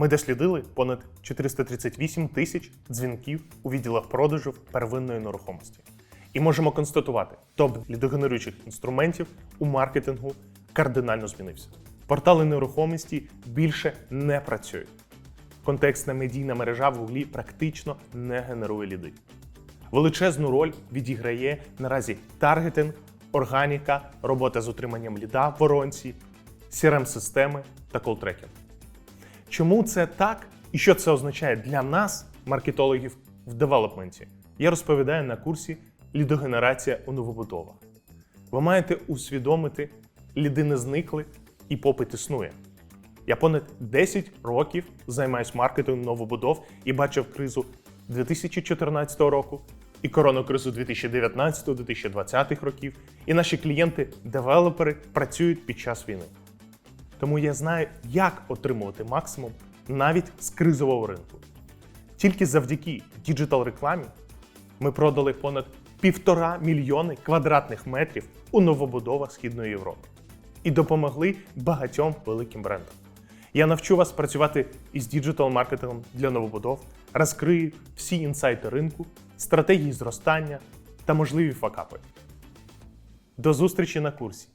Ми дослідили понад 438 тисяч дзвінків у відділах продажу первинної нерухомості. І можемо констатувати, топ лідогенеруючих інструментів у маркетингу кардинально змінився. Портали нерухомості більше не працюють. Контекстна медійна мережа в Гуглі практично не генерує ліди. Величезну роль відіграє наразі таргетинг, органіка, робота з утриманням ліда воронці, crm системи та колтрекінг. Чому це так і що це означає для нас, маркетологів в девелопменті, я розповідаю на курсі Лідогенерація у новобудовах. Ви маєте усвідомити, ліди не зникли і попит існує. Я понад 10 років займаюся маркетингом новобудов і бачив кризу 2014 року і коронакризу 2019-2020 років. І наші клієнти-девелопери працюють під час війни. Тому я знаю, як отримувати максимум навіть з кризового ринку. Тільки завдяки діджитал рекламі ми продали понад півтора мільйони квадратних метрів у новобудовах Східної Європи і допомогли багатьом великим брендам. Я навчу вас працювати із діджитал-маркетингом для новобудов, розкрию всі інсайти ринку, стратегії зростання та можливі факапи. До зустрічі на курсі.